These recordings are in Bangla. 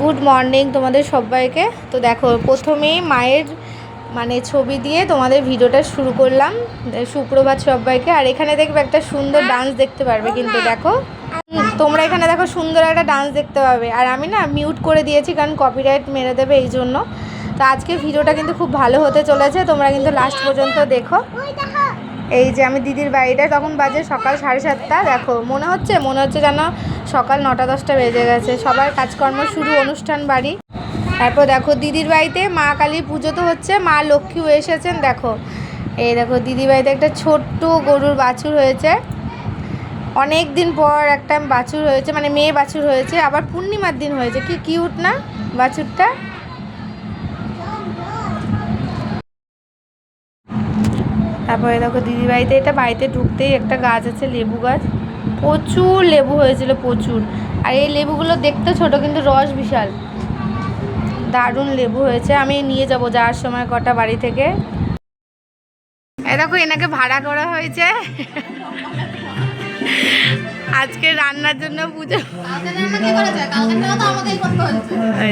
গুড মর্নিং তোমাদের সবাইকে। তো দেখো, প্রথমেই মায়ের মানে ছবি দিয়ে তোমাদের ভিডিওটা শুরু করলাম সুপ্রভাত সবাইকে। আর এখানে দেখবে একটা সুন্দর ডান্স দেখতে পারবে কিন্তু দেখো। তোমরা এখানে দেখো সুন্দর একটা ডান্স দেখতে পাবে। আর আমি না মিউট করে দিয়েছি কারণ কপিরাইট মেরে দেবে এই জন্য। তো আজকে ভিডিওটা কিন্তু খুব ভালো হতে চলেছে, তোমরা কিন্তু লাস্ট পর্যন্ত দেখো। এই যে আমি দিদির বাড়িটা তখন বাজে সকাল সাড়ে সাতটা, দেখো, মনে হচ্ছে মনে হচ্ছে যেন সকাল নটা দশটা বেজে গেছে। সবার কাজকর্ম শুরু, অনুষ্ঠান, বাড়ি। তারপর দেখো, দিদির বাড়িতে মা কালীর পুজো তো হচ্ছে, মা লক্ষ্মীও এসেছেন, দেখো। এই দেখো, দিদির বাড়িতে একটা ছোট্ট গরুর বাছুর হয়েছে। অনেক দিন পর একটা বাছুর হয়েছে মানে মেয়ে বাছুর হয়েছে, আবার পূর্ণিমার দিন হয়েছে। কি কিউট না বাছুরটা? তারপরে দেখো দিদি বাড়িতে এটা বাড়িতে ঢুকতেই একটা গাছ আছে লেবু গাছ। প্রচুর লেবু হয়েছিল প্রচুর। আর এই লেবুগুলো দেখতে ছোট কিন্তু রস বিশাল। দারুণ লেবু হয়েছে আমি নিয়ে যাব যাওয়ার সময় কটা বাড়ি থেকে। এই দেখো এনাকে ভাড়া করা হয়েছে। আজকে রান্নার জন্য পুজো।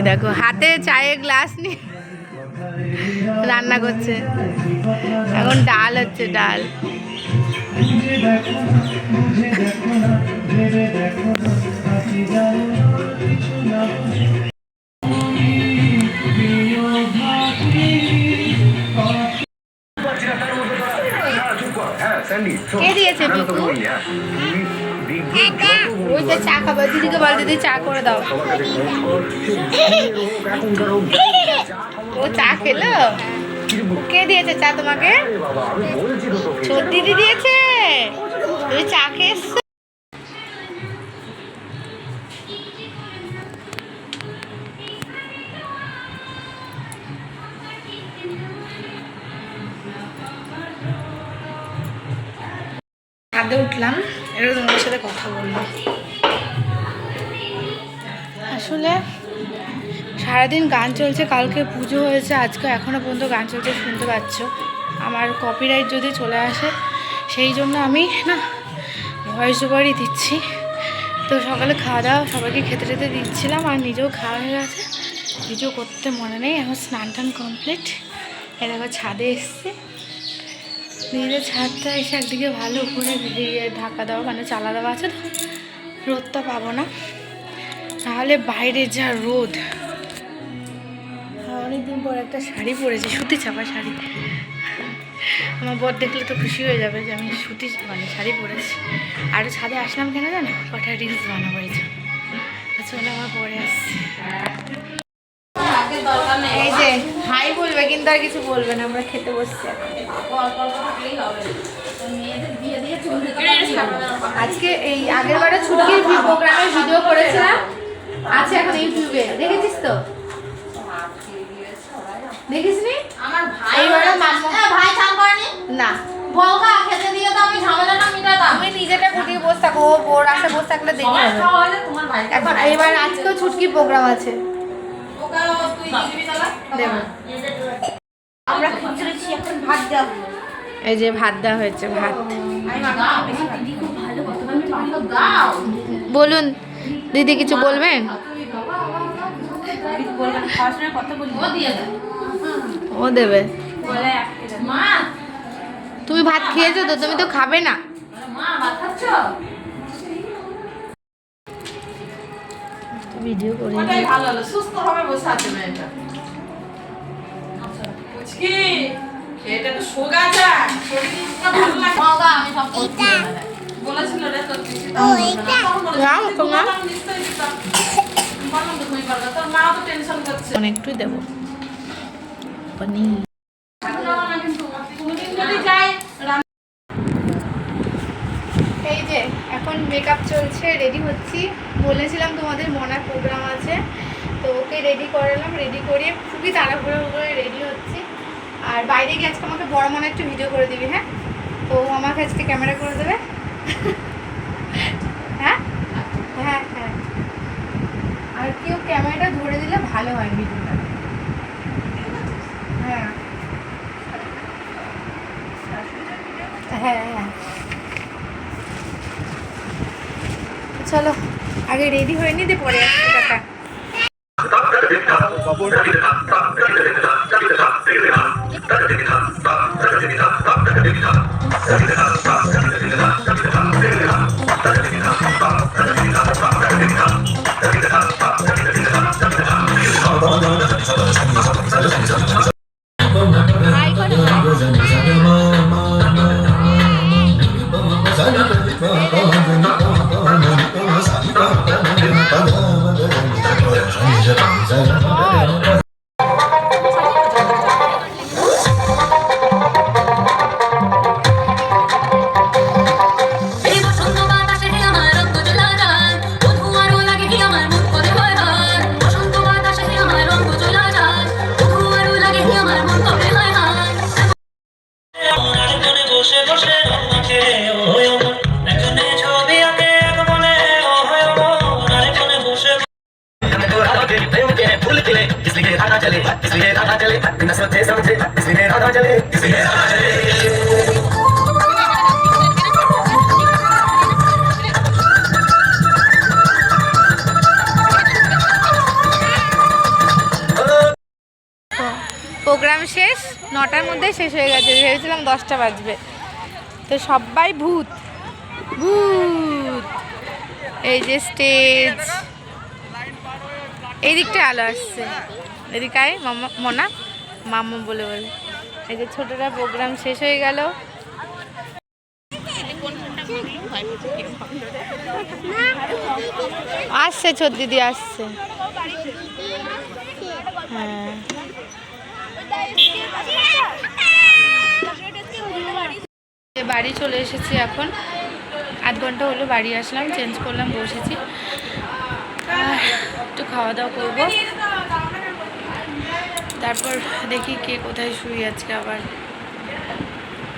দেখো হাতে চায়ের গ্লাস নিয়ে রান্না করছে এখন ডাল হচ্ছে ডাল কে দিয়েছে টুকু ওই তো চা খাবার দিদিকে বল দিদি চা করে দাও ও চা খেলো? কে দিয়েছে চা তোমাকে? ছোট দিদি দিয়েছে। তুমি চা খেয়ে? ছাদে উঠলাম এটা তোমার সাথে কথা বলব। আসলে সারাদিন গান চলছে, কালকে পুজো হয়েছে, আজকে এখনও পর্যন্ত গান চলছে, শুনতে পাচ্ছ। আমার কপিরাইট যদি চলে আসে, সেই জন্য আমি না ভয়েস ওভারই দিচ্ছি। তো সকালে খাওয়া দাওয়া সবাইকে খেতে খেতে দিচ্ছিলাম, আর নিজেও খাওয়া হয়ে গেছে। ভিডিও করতে মনে নেই, এখন স্নান টান কমপ্লিট এ দেখো ছাদে এসছে। নিজের ছাদটা এসে একদিকে ভালো করে দিয়ে ঢাকা দেওয়া মানে চালা দেওয়া আছে তো, রোদটা পাবো না। তাহলে বাইরে যা রোদ। অনেকদিন পর একটা শাড়ি পরেছি, সুতি চাপা শাড়ি। আমার বর দেখলে তো খুশি হয়ে যাবে যে আমি সুতি মানে শাড়ি পরেছি। আর ছাদে আসলাম কেন জানো? কটা রিলস বানাবো এই জন্য চলে আমার পরে আসছি। এই যে, হাই বলবে কিন্তু আর কিছু বলবে না, আমরা খেতে বসছি। আজকে এই আগের বারে ছুটির প্রোগ্রামের ভিডিও করেছিলাম। আছে এখন ইউটিউবে দেখেছিস তো? দেখিস নি? আমার ভাই এইবারে মাম্মা- ভাই চান করেনি? না। বলকা খেতে দিয়ে তো আমি ঝামেলাটা মিটাতাম। আমি নিজেটা গুটিয়ে বসে থাকো ও বোর আসে বসে থাকলে সবার হবে তোমার ভাই এখন এবার আজকেও ছুটকি প্রোগ্রাম আছে। ওকে তুই দিবি তাহলে? দেবো। আমরা খিচুড়ি এখন ভাত দাও এই যে ভাত দেওয়া হয়েছে ভাত। বলুন দিদি কিছু বলবেন কথা বলি। ও দিয়ে দেয় ও দেবে। তুমি ভাত খেয়েছো তো? তুমি তো খাবে না। মা ভিডিও করে ওটাই ভালো হলো। সুস্থ ভাবে বসে আছে মেয়েটা। পুচকি এটা তো সোগা যা ভালো লাগে। আমি সব বলেছিল রে তোর পিসি নাও, তোমার। নিশ্চয়ই দিতাম। বললাম তো তুমি পারবে তোর মা তো টেনশন করছে। অনেকটুই দেবো। পনির এখন আমার না কিন্তু কোনদিন যদি যাই রান্না এই যে, এখন মেকআপ চলছে রেডি হচ্ছি। বলেছিলাম তোমাদের মনার প্রোগ্রাম আছে, তো ওকে রেডি করালাম রেডি করিয়ে খুবই তাড়াহুড়ো করে রেডি হচ্ছি। আর বাইরে গিয়ে আজকে আমাকে বড় মনে একটু ভিডিও করে দিবি হ্যাঁ? তো ও আমাকে আজকে ক্যামেরা করে দেবে। হ্যাঁ? হ্যাঁ হ্যাঁ। আর কেউ ক্যামেরাটা ধরে দিলে ভালো হয় ভিডিওটা হ্যাঁ হ্যাঁ হ্যাঁ চলো আগে রেডি হয়ে নিতে পরে আসছি এই নটার মধ্যে শেষ হয়ে গেছে, ভেবেছিলাম দশটা বাজবে। তো সবাই ভূত ভূত। এই যে স্টেজ এই দিকটা আলো আসছে। এদিকে আয়, মামা, মনা, মামা বলে বলে। এই যে ছোটরা প্রোগ্রাম শেষ হয়ে গেল। আসছে ছোট দিদি, আসছে। হ্যাঁ যে বাড়ি চলে এসেছি এখন। আধ ঘণ্টা হলো বাড়ি আসলাম চেঞ্জ করলাম বসেছি। একটু খাওয়া দাওয়া করব। তারপর দেখি কে কোথায় শুই আজকে আবার।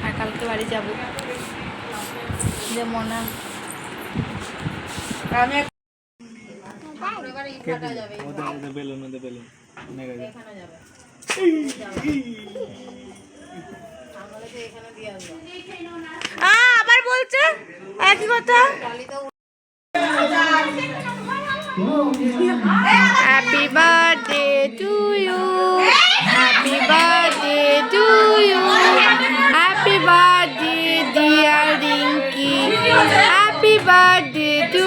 আর কালকে বাড়ি যাব। যে মনা। আমি এক- আ, আবার বলছে একই কথা happy birthday to you happy birthday to you happy birthday dear Rinki happy birthday to